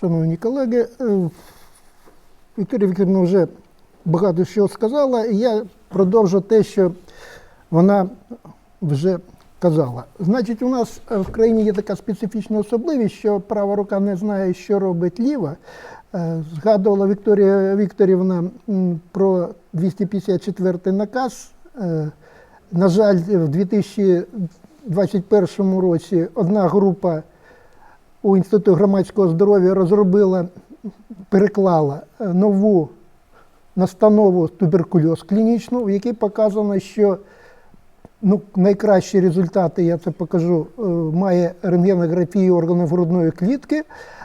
шановні колеги. Е, Вікторія Вікторівна вже багато що сказала, і я продовжу те, що вона вже казала. Значить, у нас е, в країні є така специфічна особливість, що права рука не знає, що робить ліва. Е, Згадувала Вікторія Вікторівна про 254 наказ. На жаль, в 2021 році одна група у Інституту громадського здоров'я розробила, переклала е, нову настанову туберкульоз клінічну, в якій показано, що ну, найкращі результати, я це покажу, е, має рентгенографія органів грудної клітки,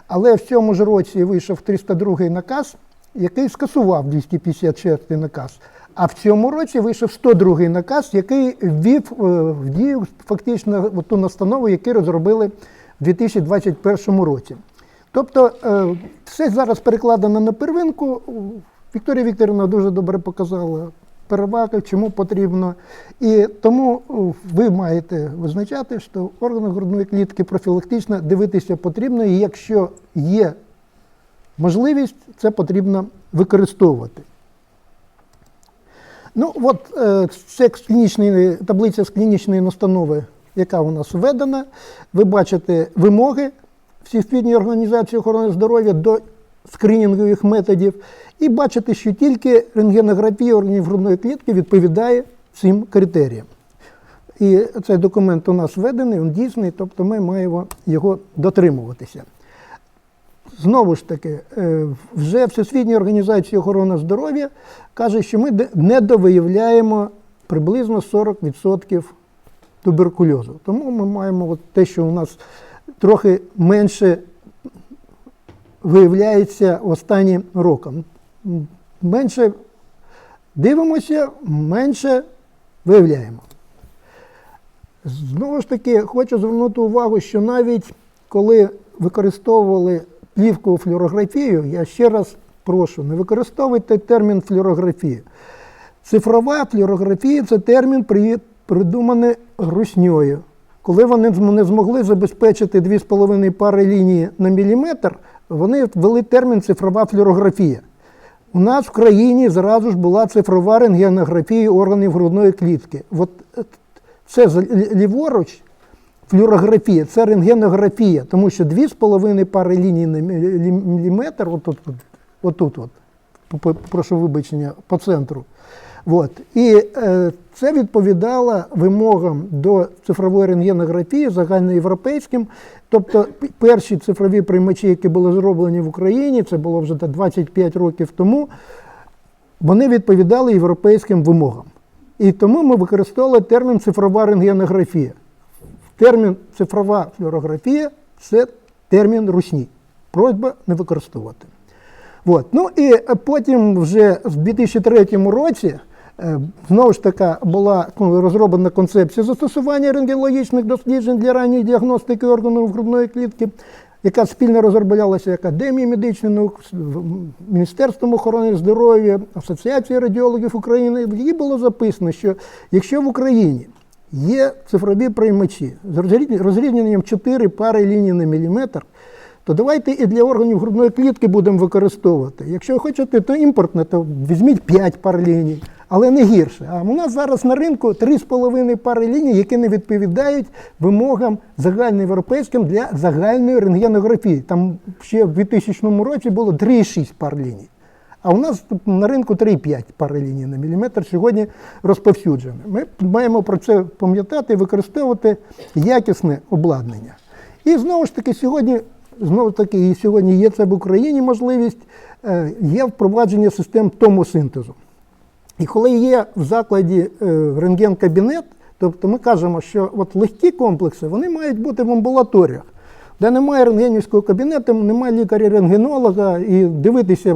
але в цьому ж році вийшов 302 наказ, який скасував 254 наказ. А в цьому році вийшов 102 наказ, який ввів е, в дію фактично ту настанову, яку розробили в 2021 році. Тобто е, все зараз перекладено на первинку. Вікторія Вікторівна дуже добре показала переваги, чому потрібно. І тому е, ви маєте визначати, що органи грудної клітки профілактично дивитися потрібно, і якщо є можливість, це потрібно використовувати. Ну, от е, це клінічний, таблиця з клінічної настанови, яка у нас введена. Ви бачите вимоги Всесвітньої організації охорони здоров'я до скринінгових методів, і бачите, що тільки рентгенографія органів грудної клітки відповідає цим критеріям. І цей документ у нас введений, він дійсний, тобто ми маємо його дотримуватися. Знову ж таки, е, вже Всесвітня організація охорони здоров'я каже, що ми недовиявляємо приблизно 40% туберкульозу. Тому ми маємо от те, що у нас трохи менше виявляється останнім роком. Менше дивимося, менше виявляємо. Знову ж таки, хочу звернути увагу, що навіть коли використовували плівкову флюорографію, я ще раз прошу, не використовуйте термін флюорографія. Цифрова флюорографія це термін, при- придуманий русньою. Коли вони не змогли забезпечити 2,5 пари лінії на міліметр, вони ввели термін цифрова флюорографія. У нас в країні зразу ж була цифрова рентгенографія органів грудної клітки. От е, це ліворуч флюорографія, це рентгенографія, тому що 2,5 пари ліній на міліметр, отут, от, отут, от, прошу вибачення, по центру. От. І е, це відповідало вимогам до цифрової рентгенографії загальноєвропейським. Тобто перші цифрові приймачі, які були зроблені в Україні, це було вже 25 років тому, вони відповідали європейським вимогам. І тому ми використовували термін цифрова рентгенографія. Термін цифрова флюорографія це термін русні. Просьба не використовувати. От. Ну і е, потім вже в 2003 році знову ж таки була розроблена концепція застосування рентгенологічних досліджень для ранньої діагностики органів грудної клітки, яка спільно розроблялася Академією медичних наук, Міністерством охорони здоров'я, Асоціацією радіологів України. Їй було записано, що якщо в Україні є цифрові приймачі з розрізненням 4 пари ліній на міліметр, то давайте і для органів грудної клітки будемо використовувати. Якщо хочете, то імпортне, то візьміть 5 пар ліній, але не гірше. А у нас зараз на ринку 3,5 пари ліній, які не відповідають вимогам загальноєвропейським для загальної рентгенографії. Там ще в 2000 році було 3,6 пар ліній. А у нас на ринку 3,5 пари ліній на міліметр сьогодні розповсюджено. Ми маємо про це пам'ятати і використовувати якісне обладнання. І знову ж таки, сьогодні, знову таки, і сьогодні є це в Україні можливість, е, є впровадження систем томосинтезу. І коли є в закладі е, рентген-кабінет, тобто ми кажемо, що от легкі комплекси вони мають бути в амбулаторіях, де немає рентгенівського кабінету, немає лікаря-рентгенолога і дивитися,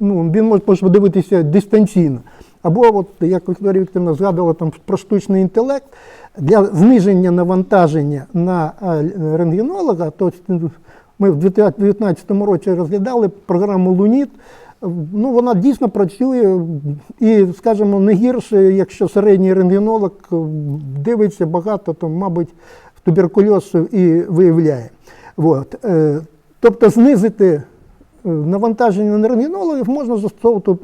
ну, він може дивитися дистанційно. Або, от, як Вікторія Вікторівна згадувала там про штучний інтелект, для зниження навантаження на е, рентгенолога, то ми в 2019 році розглядали програму Луніт. Ну, вона дійсно працює і, скажімо, не гірше, якщо середній рентгенолог е, дивиться багато, то, мабуть, туберкульоз і виявляє. От. е, тобто знизити навантаження на рентгенологів, можна застосовувати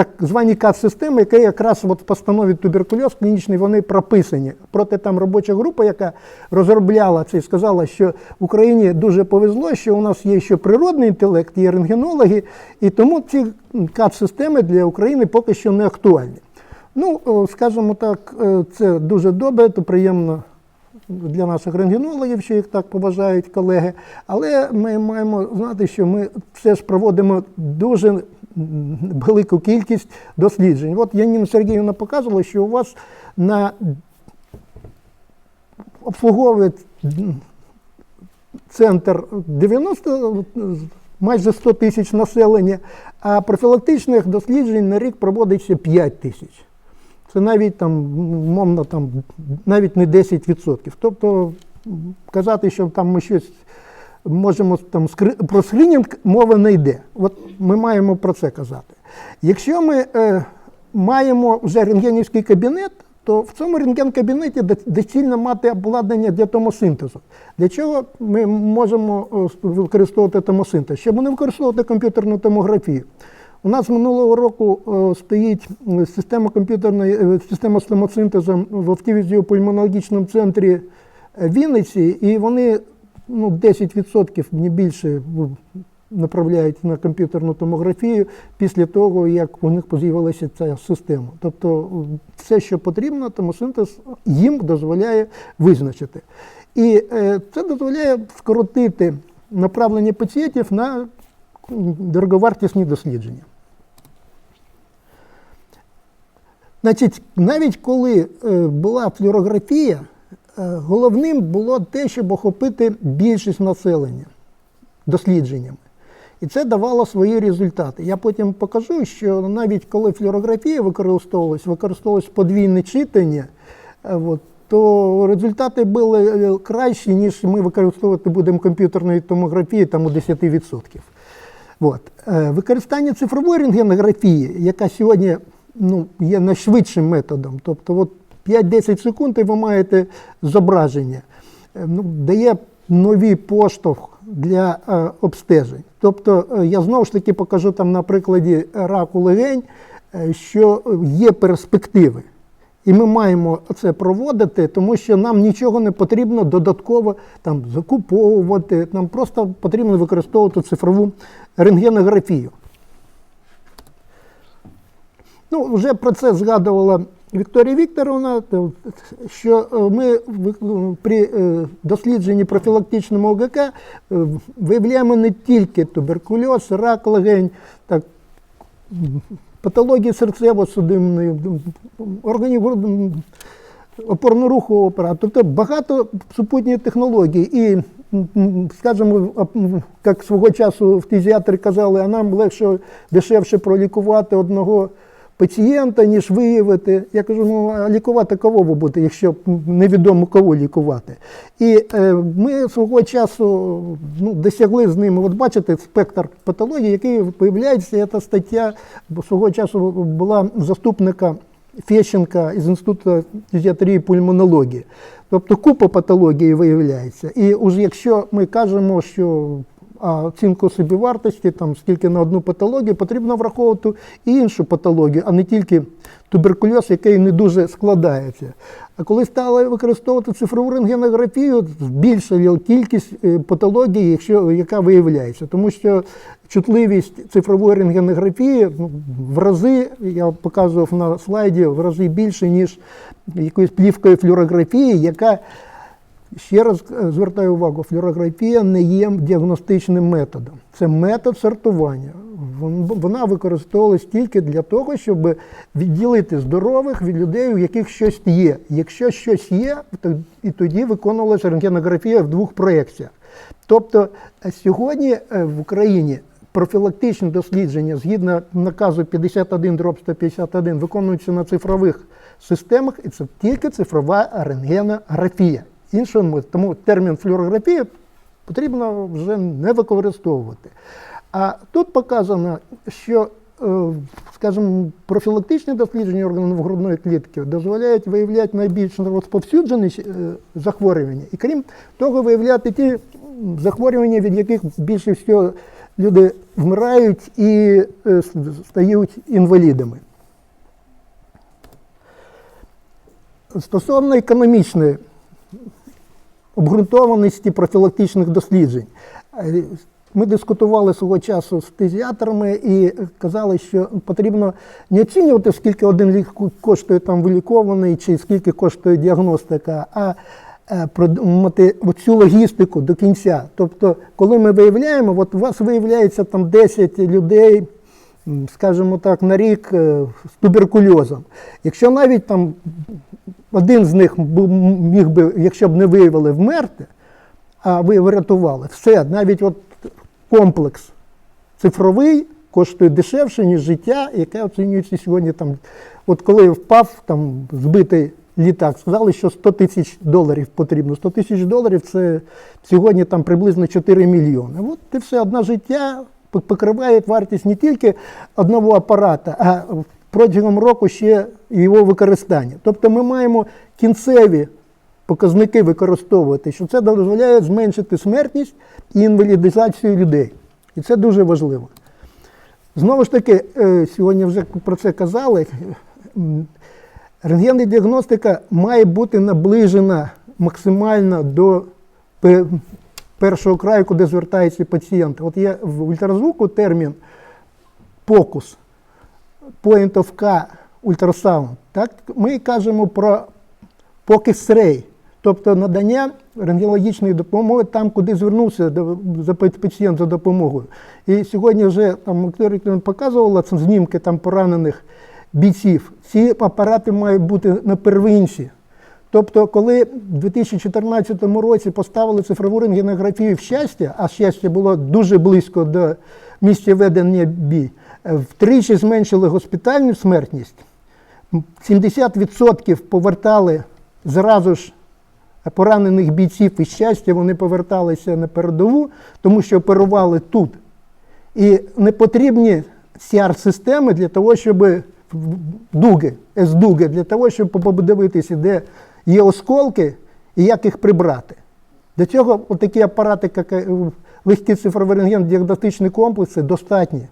так звані КАТ-системи, які якраз от в постанові туберкульоз клінічний вони прописані. Проте там робоча група, яка розробляла це, сказала, що в Україні дуже повезло, що у нас є ще природний інтелект, є рентгенологи, і тому ці КАТ-системи для України поки що не актуальні. Ну, скажімо так, е, це дуже добре, то приємно для наших рентгенологів, що їх так поважають колеги. Але ми маємо знати, що ми все ж проводимо дуже велику кількість досліджень. От Яніна Сергіївна показувала, що у вас на обслуговує центр 90, майже 100 тисяч населення, а профілактичних досліджень на рік проводиться 5 тисяч. Це навіть там, мовно, там, навіть не 10%. Тобто казати, що там ми щось можемо там про скринінг мова не йде. От ми маємо про це казати. Якщо ми е, маємо вже рентгенівський кабінет, то в цьому рентген-кабінеті доцільно мати обладнання для томосинтезу. Для чого ми можемо е, використовувати томосинтез? Щоб не використовувати комп'ютерну томографію. У нас минулого року е, стоїть система комп'ютерної е, система стомосинтезу в офтивізіопульмонологічному центрі Вінниці, і вони ну, 10% не більше ну, направляють на комп'ютерну томографію після того, як у них з'явилася ця система. Тобто все, що потрібно, томосинтез їм дозволяє визначити. І е, це дозволяє скоротити направлення пацієнтів на дороговартісні дослідження. Значить, навіть коли е, була флюорографія, головним було те, щоб охопити більшість населення дослідженнями. І це давало свої результати. Я потім покажу, що навіть коли флюорографія використовувалась, використовувалось подвійне читання, е, от, то результати були е, кращі, ніж ми використовувати будемо комп'ютерної томографії там у 10%. От. Е, Використання цифрової рентгенографії, яка сьогодні ну, є найшвидшим методом, тобто от 5-10 секунд і ви маєте зображення, е, ну, дає новий поштовх для е, обстежень. Тобто е, я знову ж таки покажу там на прикладі раку легень, е, що є перспективи. І ми маємо це проводити, тому що нам нічого не потрібно додатково там закуповувати. Нам просто потрібно використовувати цифрову рентгенографію. Ну, вже про це згадувала Вікторія Вікторовна, що е, ми ну, при е, дослідженні профілактичному ОГК е, виявляємо не тільки туберкульоз, рак легень, так, патології серцево-судинної, органів опорно-рухового апарату, тобто багато супутніх технологій. І, скажімо, як свого часу фтизіатри казали, а нам легше дешевше пролікувати одного пацієнта, ніж виявити. Я кажу, ну лікувати кого ви будете, якщо невідомо кого лікувати. І е, ми свого часу ну, досягли з ними. От бачите, спектр патології, який появляється, ця стаття свого часу була заступника Фещенка із Інституту фізіатрії і пульмонології. Тобто купа патології виявляється. І уже якщо ми кажемо, що оцінку собівартості, там скільки на одну патологію, потрібно враховувати і іншу патологію, а не тільки туберкульоз, який не дуже складається. А коли стали використовувати цифрову рентгенографію, збільшила кількість е, патологій, якщо, яка виявляється. Тому що чутливість цифрової рентгенографії ну, в рази, я показував на слайді, в рази більше, ніж якоїсь плівкої флюорографії, яка Ще раз е, звертаю увагу, флюорографія не є діагностичним методом. Це метод сортування. Вона використовувалась тільки для того, щоб відділити здорових від людей, у яких щось є. Якщо щось є, то і тоді виконувалася рентгенографія в двох проекціях. Тобто е, сьогодні е, в Україні профілактичні дослідження згідно наказу 51 дроб 151 виконуються на цифрових системах, і це тільки цифрова рентгенографія. Іншого ми- тому термін флюорографія потрібно вже не використовувати. А тут показано, що, е, скажімо, профілактичні дослідження органів грудної клітки дозволяють виявляти найбільш розповсюджені е, захворювання, і крім того, виявляти ті захворювання, від яких більше всього люди вмирають і е, стають інвалідами. Стосовно економічної обґрунтованості профілактичних досліджень. Е, Ми дискутували свого часу з фтизіатрами і казали, що потрібно не оцінювати, скільки один лік коштує там вилікований, чи скільки коштує діагностика, а е, продумати цю логістику до кінця. Тобто, коли ми виявляємо, от у вас виявляється там 10 людей, скажімо так, на рік е, з туберкульозом. Якщо навіть там один з них міг би, якщо б не виявили, вмерти, а ви врятували, все, навіть от комплекс цифровий коштує дешевше, ніж життя, яке оцінюється сьогодні. Там, от коли впав там, збитий літак, сказали, що 100 тисяч доларів потрібно. 100 тисяч доларів це сьогодні там приблизно 4 мільйони. От і все, одне життя покриває вартість не тільки одного апарата, а протягом року ще його використання. Тобто ми маємо кінцеві показники використовувати, що це дозволяє зменшити смертність і інвалідизацію людей. І це дуже важливо. Знову ж таки, е, сьогодні вже про це казали. Рентгенна діагностика має бути наближена максимально до першого краю, куди звертається пацієнт. От є в ультразвуку термін покус, point of K ультрасаунд. Так? Ми кажемо про покис-рей, тобто надання рентгенологічної допомоги там, куди звернувся пацієнт за допомогою. І сьогодні вже там показувала знімки там поранених бійців. Ці апарати мають бути на первинці. Тобто, коли в 2014 році поставили цифрову рентгенографію в щастя, а щастя було дуже близько до місця ведення бій, е, втричі зменшили госпітальну смертність, 70% повертали зразу ж поранених бійців із щастя, вони поверталися на передову, тому що оперували тут. І не потрібні CR-системи для того, щоб дуги, С-дуги, для того, щоб подивитися, де є осколки і як їх прибрати. Для цього такі апарати, як е, легкі цифрові рентген діагностичні комплекси, достатні.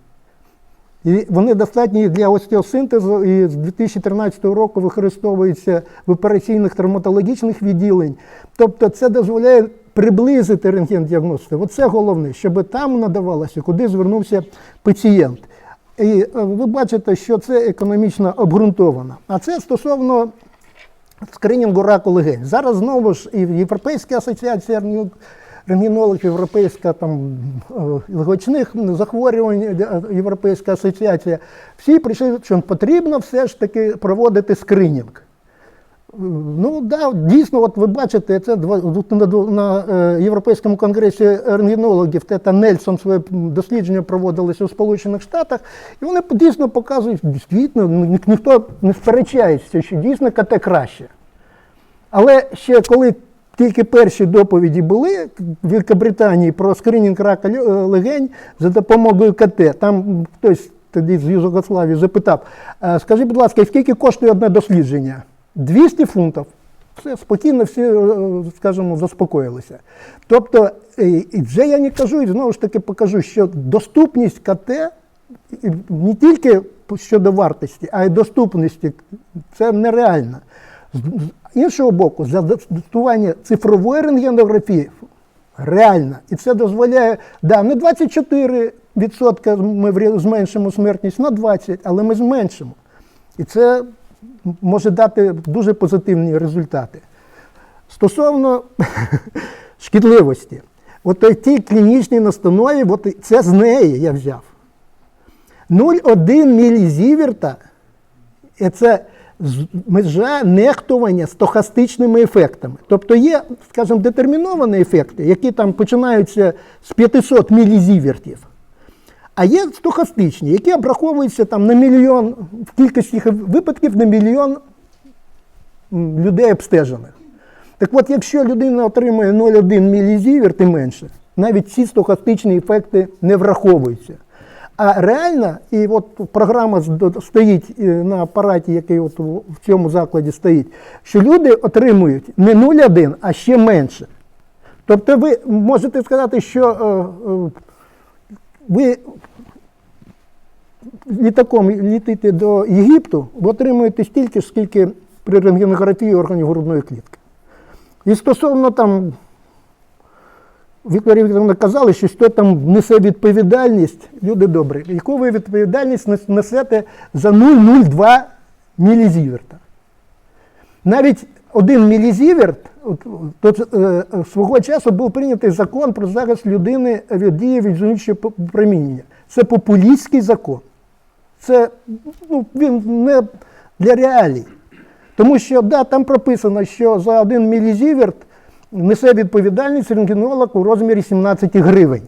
І вони достатні для остеосинтезу і з 2013 року використовуються в операційних травматологічних відділень. Тобто це дозволяє приблизити рентген-діагностику. Оце головне, щоб там надавалося, куди звернувся пацієнт. І е, ви бачите, що це економічно обґрунтовано. А це стосовно скринінгу раку легень. Зараз знову ж і Європейська асоціація рентген- рентгенологів, Європейська там е, легочних захворювань, е, Європейська асоціація. Всі прийшли, що потрібно все ж таки проводити скринінг. Ну да, дійсно, от ви бачите, це на, е, Європейському конгресі рентгенологів, Тета Нельсон своє дослідження проводилося у Сполучених Штатах, і вони дійсно показують, дійсно, ні- ніхто не сперечається, що дійсно КТ краще. Але ще коли тільки перші доповіді були в Великобританії про скринінг рака е, легень за допомогою КТ, там хтось тоді з Югославії запитав, «А скажи, будь ласка, скільки коштує одне дослідження? 200 фунтів. Все, спокійно всі, е, скажімо, заспокоїлися. Тобто, е, і вже я не кажу, і знову ж таки покажу, що доступність КТ не тільки щодо вартості, а й доступності це нереально. З іншого боку, застосування цифрової рентгенографії реально. І це дозволяє, да, не 24% ми зменшимо смертність на 20%, але ми зменшимо. І це може дати дуже позитивні результати. Стосовно шкідливості, от ті клінічні настанові, от це з неї я взяв. 0,1 мілізіверта це межа нехтування стохастичними ефектами. Тобто є, скажімо, детерміновані ефекти, які там починаються з 500 мілізівертів. А є стохастичні, які обраховуються там на мільйон, в кількості випадків на мільйон людей обстежених. Так от, якщо людина отримує 0,1 мілізіверт і менше, навіть ці стохастичні ефекти не враховуються. А реально, і от програма стоїть е, на апараті, який от в цьому закладі стоїть, що люди отримують не 0,1, а ще менше. Тобто ви можете сказати, що е, е, ви літаком літите до Єгипту, ви отримуєте стільки скільки при рентгенографії органів грудної клітки. І стосовно там, Вікторія Вікторовна казали, що хто там несе відповідальність, люди добрі, яку ви відповідальність нес- несете за 0,02 мілізіверта. Навіть один мілізіверт, от, е, е, свого часу був прийнятий закон про захист людини від дії зонічного проміння. Це популістський закон. Це ну, він не для реалій. Тому що да, там прописано, що за один мілізіверт несе відповідальність рентгенолог у розмірі 17 гривень.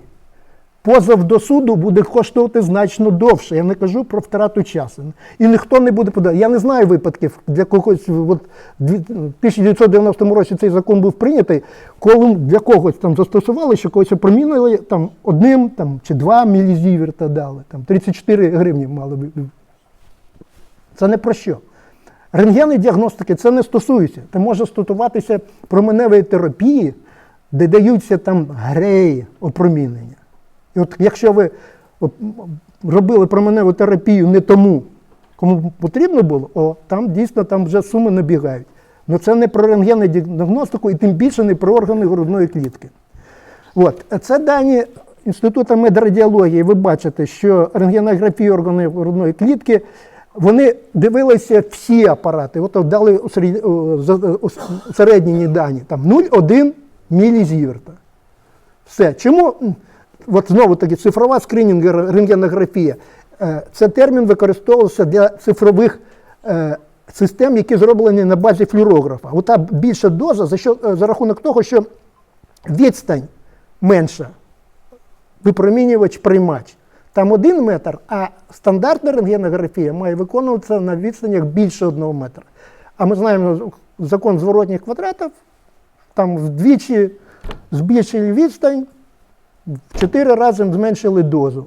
Позов до суду буде коштувати значно довше. Я не кажу про втрату часу. І ніхто не буде подавати. Я не знаю випадків для когось. От в 1990 році цей закон був прийнятий, коли для когось там застосували, що когось опромінили там одним там, чи два мілізіверта дали, там 34 гривні мали би. Це не про що. Рентгени діагностики це не стосується. Це може стосуватися променевої терапії, де даються там греї опромінення. От якщо ви робили променеву терапію не тому, кому потрібно було, о, там дійсно там вже суми набігають. Ну це не про рентгенну діагностику і тим більше не про органи грудної клітки. От. Це дані Інституту медрадіології. Ви бачите, що рентгенографія органів грудної клітки, вони дивилися всі апарати. От дали усереднені дані, там 0,1 мілізіверта. Все. Чому? От знову таки цифрова скринінг рентгенографія. Е, Це термін використовувався для цифрових е, систем, які зроблені на базі флюорографа. Ота більша доза за, що, е, за рахунок того, що відстань менша, випромінювач приймач. Там один метр, а стандартна рентгенографія має виконуватися на відстанях більше одного метра. А ми знаємо закон зворотніх квадратів, там вдвічі збільшили відстань, в чотири рази зменшили дозу.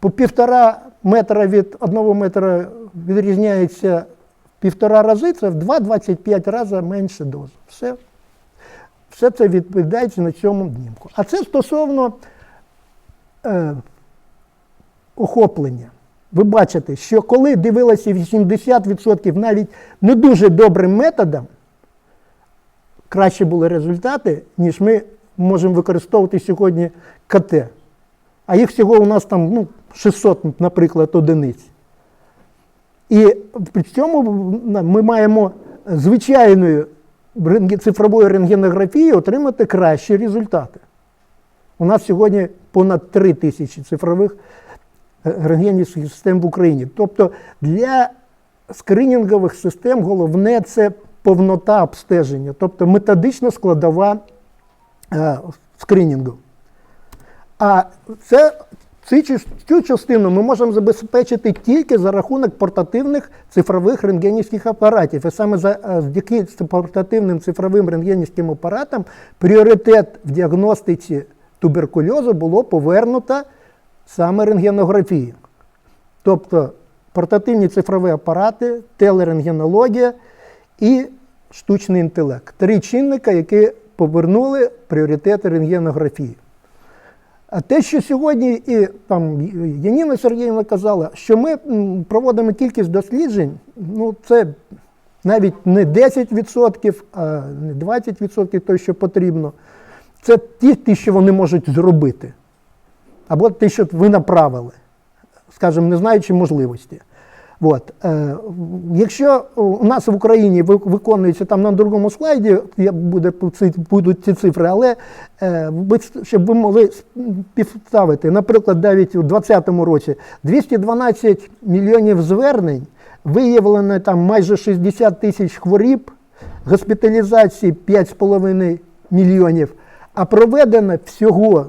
По півтора метра від одного метра відрізняється півтора рази, це в 2-25 разів менше дозу. Все. Все це відповідається на цьому знімку. А це стосовно е, охоплення. Ви бачите, що коли дивилися 80% навіть не дуже добрим методом, краще були результати, ніж ми можемо використовувати сьогодні КТ. А їх всього у нас там ну, 600, наприклад, одиниць. І при цьому ми маємо звичайною цифровою рентгенографією отримати кращі результати. У нас сьогодні понад 3 тисячі цифрових е, рентгенівських систем в Україні. Тобто для скринінгових систем головне це повнота обстеження, тобто методична складова е, скринінгу. А це, цю, цю частину ми можемо забезпечити тільки за рахунок портативних цифрових рентгенівських апаратів. І саме е, завдяки портативним цифровим рентгенівським апаратам пріоритет в діагностиці туберкульозу було повернуто саме рентгенографії. Тобто портативні цифрові апарати, телерентгенологія і штучний інтелект. Три чинника, які повернули пріоритети рентгенографії. А те, що сьогодні і там Яніна Сергіївна казала, що ми проводимо кількість досліджень, ну це навіть не 10%, а не 20% того, що потрібно. Це ті, ті, що вони можуть зробити. Або ті, що ви направили, скажімо, не знаючи можливості. От. Е, якщо у нас в Україні ви- виконується там на другому слайді, я буде, будуть ці цифри, але е, щоб ви могли співставити, наприклад, навіть у 2020 році 212 мільйонів звернень, виявлено там майже 60 тисяч хворіб, госпіталізації 5,5 мільйонів, а проведено всього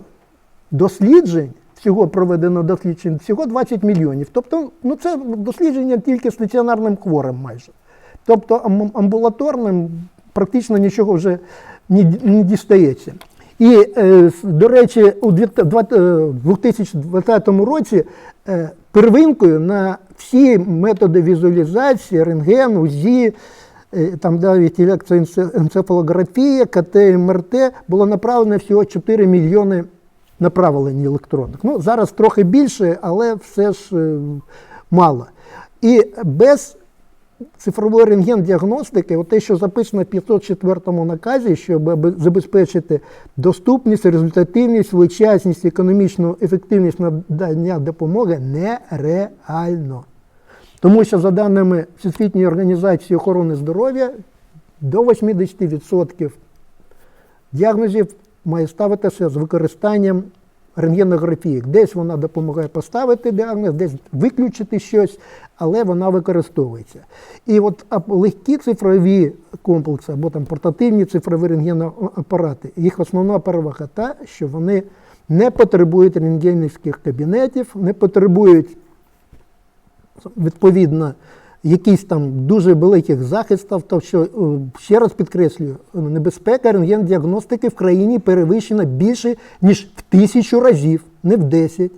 досліджень, всього проведено досліджень, всього 20 мільйонів. Тобто, ну це дослідження тільки стаціонарним хворим майже. Тобто амбулаторним практично нічого вже не, не дістається. І, е, до речі, у дві- два- е, 2020 році е, первинкою на всі методи візуалізації, рентген, УЗІ, там навіть електроенцефалографія, КТ, МРТ, було направлено всього 4 мільйони направлень електронних. Ну, зараз трохи більше, але все ж е, мало. І без цифрової рентген-діагностики, те, що записано в 504 наказі, щоб забезпечити доступність, результативність, своєчасність, економічну ефективність надання допомоги, нереально. Тому що, за даними Всесвітньої організації охорони здоров'я, до 80% діагнозів має ставитися з використанням рентгенографії. Десь вона допомагає поставити діагноз, десь виключити щось, але вона використовується. І от легкі цифрові комплекси або там портативні цифрові рентгеноапарати, їх основна перевага та, що вони не потребують рентгенівських кабінетів, не потребують відповідно якісь там дуже великих захистів, то що е, ще раз підкреслюю, небезпека рентген-діагностики в країні перевищена більше ніж в тисячу разів, не в 10,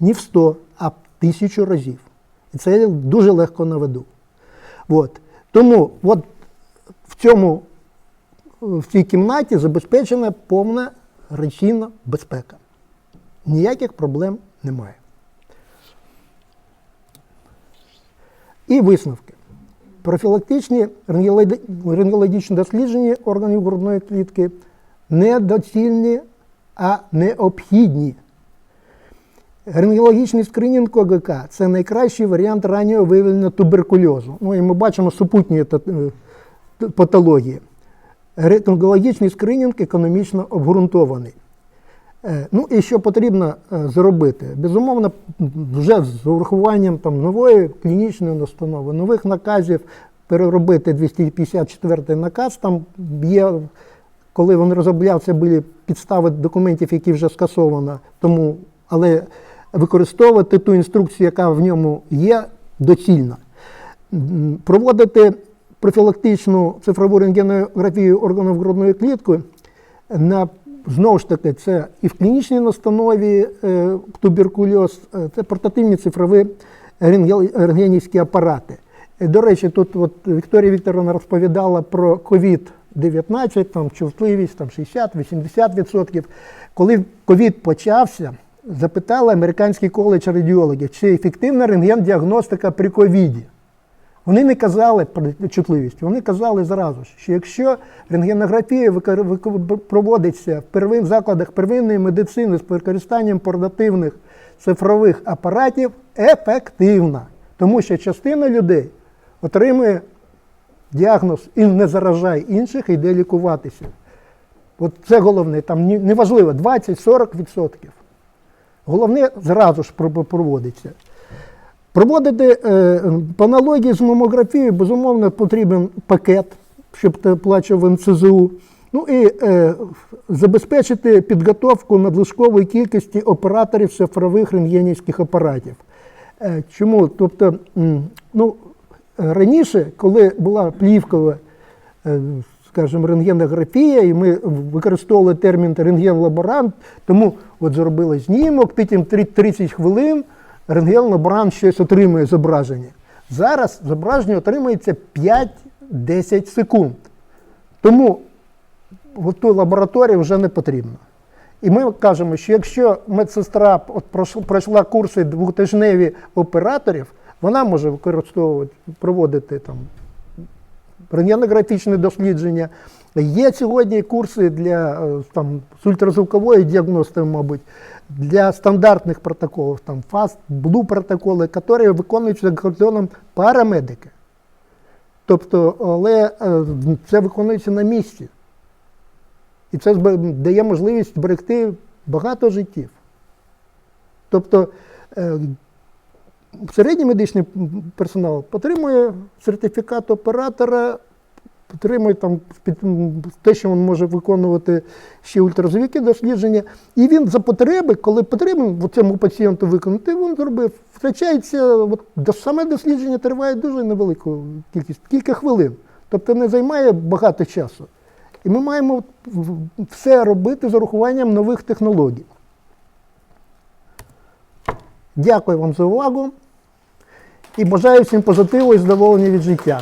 ні в 100, а в тисячу разів. І це я дуже легко наведу. От. Тому от в цьому в цій кімнаті забезпечена повна речійна безпека. Ніяких проблем немає. І висновки. Профілактичні рентгенологічні дослідження органів грудної клітки недоцільні, а необхідні. Рентгенологічний скринінг ОГК це найкращий варіант раннього виявлення туберкульозу. Ну і ми бачимо супутні е, патології. Рентгенологічний скринінг економічно обґрунтований. Е, Ну і що потрібно е, зробити? Безумовно, вже з урахуванням там, нової клінічної установи, нових наказів переробити 254 наказ. Там є, коли він розроблявся, були підстави документів, які вже скасовано, тому, але використовувати ту інструкцію, яка в ньому є, доцільно. Проводити профілактичну цифрову рентгенографію органів грудної клітки на Знову ж таки, це і в клінічній настанові е, туберкульоз, е, це портативні цифрові рентген- рентгенівські апарати. Е, До речі, тут от Вікторія Вікторовна розповідала про COVID-19, там чутливість там 60-80%. Коли ковід почався, запитали американський коледж радіологів, чи ефективна рентген-діагностика при ковіді. Вони не казали про чутливість, вони казали зразу, що якщо рентгенографія проводиться в первин, закладах первинної медицини з використанням портативних цифрових апаратів, ефективна. Тому що частина людей отримує діагноз і не заражає інших, і йде лікуватися. От це головне, там неважливо, 20-40%. Головне зразу ж проводиться. Проводити е, по аналогії з мамографією, безумовно, потрібен пакет, щоб ти плачив НСЗУ. Ну і е, забезпечити підготовку надлишкової кількості операторів цифрових рентгенівських апаратів. Е, чому? Тобто, ну, раніше, коли була плівкова, е, скажімо, рентгенографія, і ми використовували термін рентген-лаборант, тому от зробили знімок, потім 30 хвилин рентген-лаборант щось отримує зображення. Зараз зображення отримується 5-10 секунд. Тому в ту лабораторію вже не потрібно. І ми кажемо, що якщо медсестра от пройшла курси двотижневі операторів, вона може використовувати, проводити там рентгенографічне дослідження. Є сьогодні курси для е, там, з ультразвукової діагностики, мабуть, для стандартних протоколів, там FAST, Blue протоколи, які виконуються за кордоном парамедики. Тобто, але е, це виконується на місці. І це дає можливість зберегти багато життів. Тобто е, середній медичний персонал отримує сертифікат оператора, отримує там те, що він може виконувати ще ультразвуки дослідження. І він за потреби, коли потрібно цьому пацієнту виконати, він зробив. Втрачається, от, саме дослідження триває дуже невелику кількість, кілька хвилин. Тобто не займає багато часу. І ми маємо все робити з урахуванням нових технологій. Дякую вам за увагу і бажаю всім позитиву і задоволення від життя.